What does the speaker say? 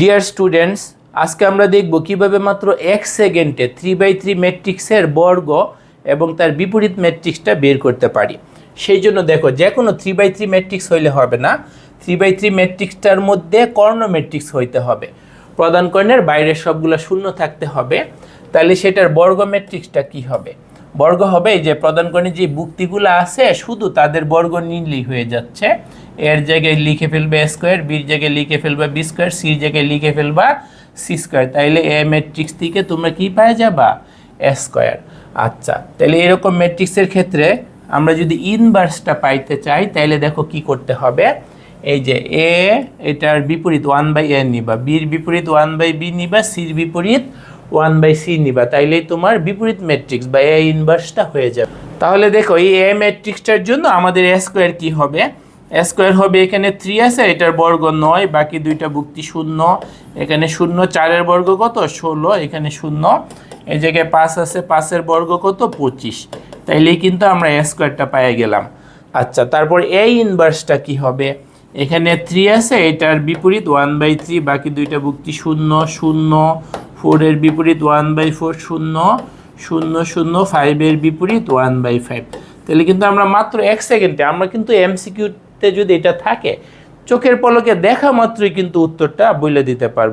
Dear students আজকে আমরা দেখব কীভাবে মাত্র এক সেকেন্ডে থ্রি বাই থ্রি ম্যাট্রিক্সের বর্গ এবং তার বিপরীত ম্যাট্রিক্সটা বের করতে পারি। সেই জন্য দেখো, যে কোনো থ্রি বাই থ্রি ম্যাট্রিক্স হইলে হবে না। থ্রি বাই থ্রি ম্যাট্রিক্সটার মধ্যে কর্ণ ম্যাট্রিক্স হইতে হবে। প্রধান কর্ণের বাইরের সবগুলো শূন্য থাকতে হবে। তাহলে সেটার বর্গ ম্যাট্রিক্সটা কি হবে? বর্গ হবে যে প্রধান কর্ণের যে বুক্তিগুলো আছে, শুধু তাদের বর্গ নিলেই হয়ে যাচ্ছে। এর জায়গায় লিখে ফেলবে স্কোয়ার বির জায়গায় লিখে ফেলবা বি স্কোয়ার সির জায়গায় লিখে ফেলবা সি স্কোয়ার তাইলে এ ম্যাট্রিক্স থেকে তোমরা কি পেয়ে যাবা? স্কোয়ার আচ্ছা তাহলে এরকম ম্যাট্রিক্সের ক্ষেত্রে আমরা যদি ইনভার্সটা পাইতে চাই, তাইলে দেখো কি করতে হবে? এই যে এ এটার বিপরীত ওয়ান বাই এ নিবা। বির বিপরীত ওয়ান বাই বি নিবা সির বিপরীত ওয়ান বাই সি নিবা, তাইলেই তোমার বিপরীত ম্যাট্রিক্স বা এ ইনভার্সটা হয়ে যাবে। তাহলে দেখো, এই এ ম্যাট্রিক্সটার জন্য আমাদের এ স্কোয়ার কি হবে? এ স্কোয়ার হবে এখানে থ্রি আছে, এটার বর্গ নয়, বাকি দুইটা ভুক্তি শূন্য। এখানে শূন্য, চারের বর্গ কত? ষোলো, এখানে শূন্য। এই জায়গায় পাঁচ আছে, পাঁচের বর্গ কত? পঁচিশ। তাইলেই কিন্তু আমরা এ স্কোয়ারটা পেয়ে গেলাম। আচ্ছা তারপর এই ইনভার্সটা কি হবে? এখানে থ্রি আছে, এটার বিপরীত ওয়ান বাই থ্রি বাকি দুইটা ভুক্তি শূন্য শূন্য। ফোরের বিপরীত ওয়ান বাই ফোর শূন্য শূন্য শূন্য ফাইভের বিপরীত ওয়ান বাই ফাইভ তাহলে কিন্তু আমরা মাত্র এক সেকেন্ডে, আমরা কিন্তু এমসিকিউতে যদি এটা থাকে, চোখের পলকে দেখা মাত্রই কিন্তু উত্তরটা বলে দিতে পারব।